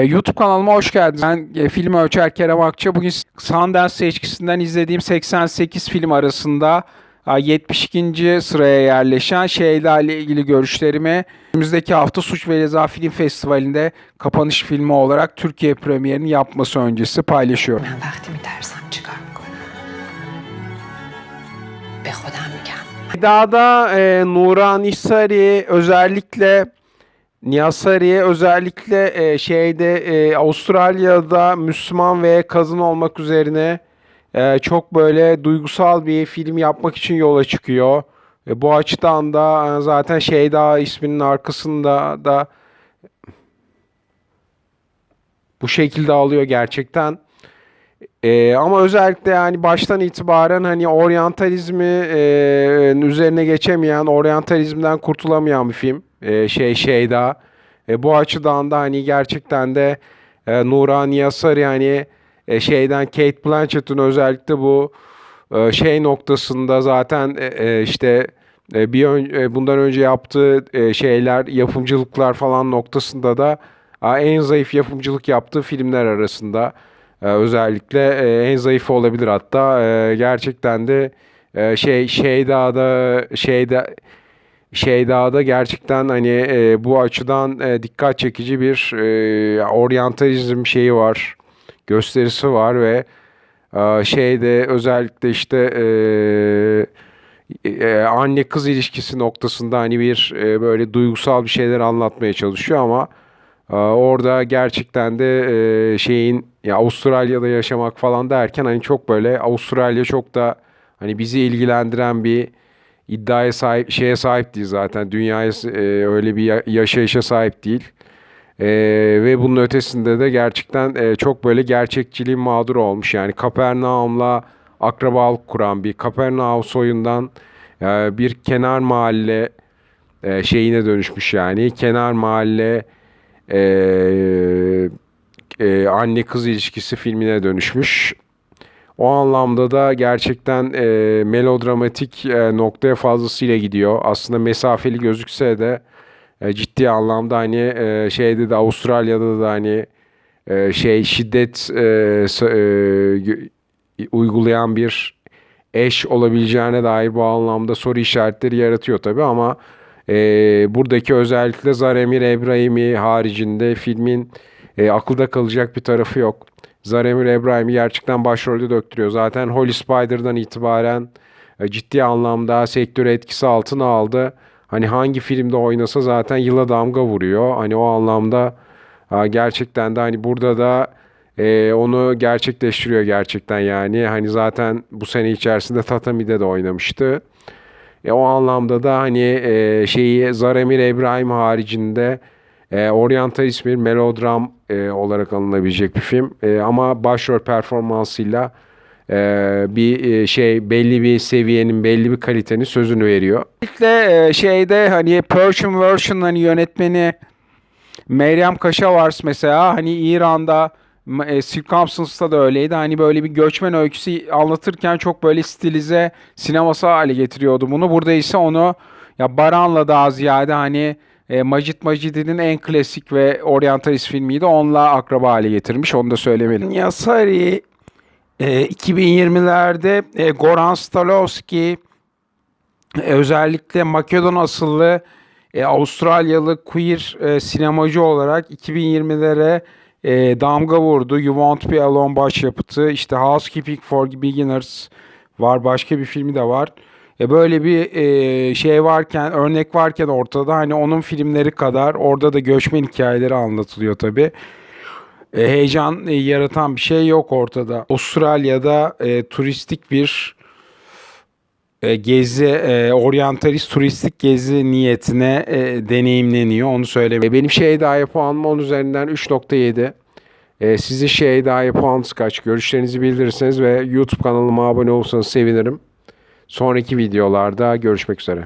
E, YouTube kanalıma hoş geldiniz. Ben e, film ölçer Kerem Akça. Bugün Sundance seçkisinden izlediğim 88 film arasında e, 72. sıraya yerleşen Şeyda ile ilgili görüşlerimi önümüzdeki hafta Suç ve Ceza Film Festivali'nde kapanış filmi olarak Türkiye premierini yapması öncesi paylaşıyorum. من وقتی میترسم چیکار میکنم به خودم میگم Dağda e, Nuran Nisari özellikle Niyasari özellikle e, şeyde e, Avustralya'da Müslüman ve kadın olmak üzerine e, çok böyle duygusal bir film yapmak için yola çıkıyor. E, bu açıdan da e, zaten Şeyda isminin arkasında da bu şekilde alıyor gerçekten. Ee, ama özellikle yani baştan itibaren hani oryantalizmi e, üzerine geçemeyen, oryantalizmden kurtulamayan bir film. E, şey Şeyda. E, bu açıdan da hani gerçekten de e, Nurani Asari hani e, şeyden Kate Blanchett'ın özellikle bu e, şey noktasında zaten e, e, işte e, bir ön, e, bundan önce yaptığı e, şeyler, yapımcılıklar falan noktasında da en zayıf yapımcılık yaptığı filmler arasında. Ee, özellikle e, en zayıfı olabilir hatta. Ee, gerçekten de e, şey Şeyda'da şeyde Şeyda'da gerçekten hani e, bu açıdan e, dikkat çekici bir oryantalizm şeyi var. Gösterisi var ve şeyde özellikle işte anne kız ilişkisi noktasında hani bir böyle duygusal bir şeyler anlatmaya çalışıyor ama orada gerçekten de şeyin ya Avustralya'da yaşamak falan derken hani çok böyle Avustralya çok da hani bizi ilgilendiren bir iddiaya sahip şeye sahip değil zaten. Dünyaya öyle bir ya- yaşayışa sahip değil. E, ve bunun ötesinde de gerçekten e, çok böyle gerçekçiliğin mağduru olmuş. Yani Kapernaum'la akrabalık kuran bir Kapernaum soyundan e, bir kenar mahalle e, şeyine dönüşmüş yani. Kenar mahalle e, e, anne kız ilişkisi filmine dönüşmüş. O anlamda da gerçekten e, melodramatik e, noktaya fazlasıyla gidiyor. Aslında mesafeli gözükse de e, ciddi anlamda hani e, şeyde de Avustralya'da da hani e, şey şiddet e, e, uygulayan bir eş olabileceğine dair bu anlamda soru işaretleri yaratıyor tabii ama e, buradaki özellikle Zaremir Ebrahimi haricinde filmin e, akılda kalacak bir tarafı yok. Zaremir Ebrahimi gerçekten başrolde döktürüyor. Zaten Holy Spider'dan itibaren e, ciddi anlamda sektörü etkisi altına aldı. Hani hangi filmde oynasa zaten yıla damga vuruyor. Hani o anlamda e, gerçekten de hani burada da e, onu gerçekleştiriyor gerçekten yani. Hani zaten bu sene içerisinde Tatami'de de oynamıştı. E, o anlamda da hani e, şeyi Zaremir Ebrahim haricinde e, oryantalist bir melodram e, olarak alınabilecek bir film. E, ama başrol performansıyla e, bir e, şey belli bir seviyenin belli bir kalitenin sözünü veriyor. Özellikle e, şeyde hani Persian Version hani yönetmeni Meryem Kaşavars mesela hani İran'da e, Circumstance'da da öyleydi. Hani böyle bir göçmen öyküsü anlatırken çok böyle stilize sineması hale getiriyordu bunu. Burada ise onu ya Baran'la daha ziyade hani e, Macit Macidi'nin en klasik ve oryantalist filmiydi. Onunla akraba hale getirmiş. Onu da söylemeliyim. Yasari e, 2020'lerde e, Goran Stalovski e, özellikle Makedon asıllı e, Avustralyalı queer e, sinemacı olarak 2020'lere e, damga vurdu. You Won't Be Alone başyapıtı. İşte Housekeeping for Beginners var. Başka bir filmi de var. E, böyle bir e, şey varken, örnek varken ortada hani onun filmleri kadar orada da göçmen hikayeleri anlatılıyor tabii. E, heyecan e, yaratan bir şey yok ortada. Avustralya'da e, turistik bir gezi, e, oryantalist turistik gezi niyetine e, deneyimleniyor. Onu söyleyeyim. Benim Şeyda'ya puanım 10 üzerinden 3.7. E, sizin Şeyda'ya puanınız kaç? Görüşlerinizi bildirirseniz ve YouTube kanalıma abone olursanız sevinirim. Sonraki videolarda görüşmek üzere.